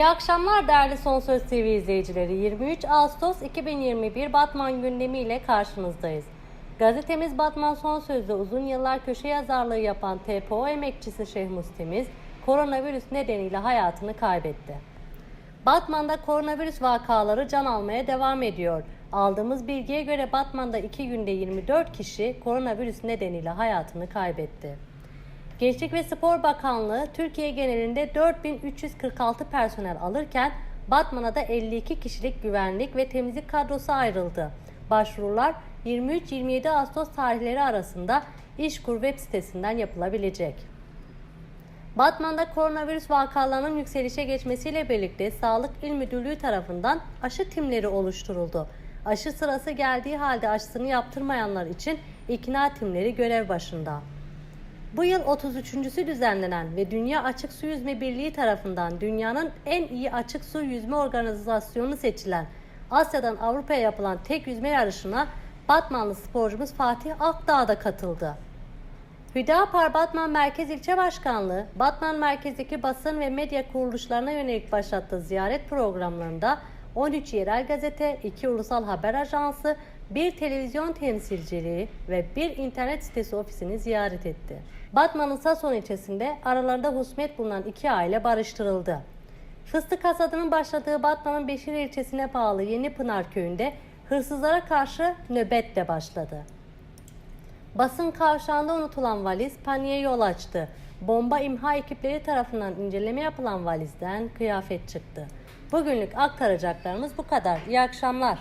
İyi akşamlar değerli Son Söz TV izleyicileri. 23 Ağustos 2021 Batman gündemiyle karşınızdayız. Gazetemiz Batman Son Söz'de uzun yıllar köşe yazarlığı yapan TPO emekçisi Şehmus Temiz, koronavirüs nedeniyle hayatını kaybetti. Batman'da koronavirüs vakaları can almaya devam ediyor. Aldığımız bilgiye göre Batman'da 2 günde 24 kişi koronavirüs nedeniyle hayatını kaybetti. Gençlik ve Spor Bakanlığı Türkiye genelinde 4346 personel alırken Batman'a da 52 kişilik güvenlik ve temizlik kadrosu ayrıldı. Başvurular 23-27 Ağustos tarihleri arasında İşkur web sitesinden yapılabilecek. Batman'da koronavirüs vakalarının yükselişe geçmesiyle birlikte Sağlık İl Müdürlüğü tarafından aşı timleri oluşturuldu. Aşı sırası geldiği halde aşısını yaptırmayanlar için ikna timleri görev başında. Bu yıl 33.sü düzenlenen ve Dünya Açık Su Yüzme Birliği tarafından dünyanın en iyi açık su yüzme organizasyonu seçilen Asya'dan Avrupa'ya yapılan tek yüzme yarışına Batmanlı sporcumuz Fatih Akdağ da katıldı. Hüdapar Batman Merkez İlçe Başkanlığı, Batman merkezdeki basın ve medya kuruluşlarına yönelik başlattığı ziyaret programlarında 13 yerel gazete, 2 ulusal haber ajansı, bir televizyon temsilciliği ve bir internet sitesi ofisini ziyaret etti. Batman'ın Sason ilçesinde aralarında husmet bulunan iki aile barıştırıldı. Fıstık hasadının başladığı Batman'ın Beşir ilçesine bağlı Yeni Pınar köyünde hırsızlara karşı nöbetle başladı. Basın kavşağında unutulan valiz paniğe yol açtı. Bomba imha ekipleri tarafından inceleme yapılan valizden kıyafet çıktı. Bugünlük aktaracaklarımız bu kadar. İyi akşamlar.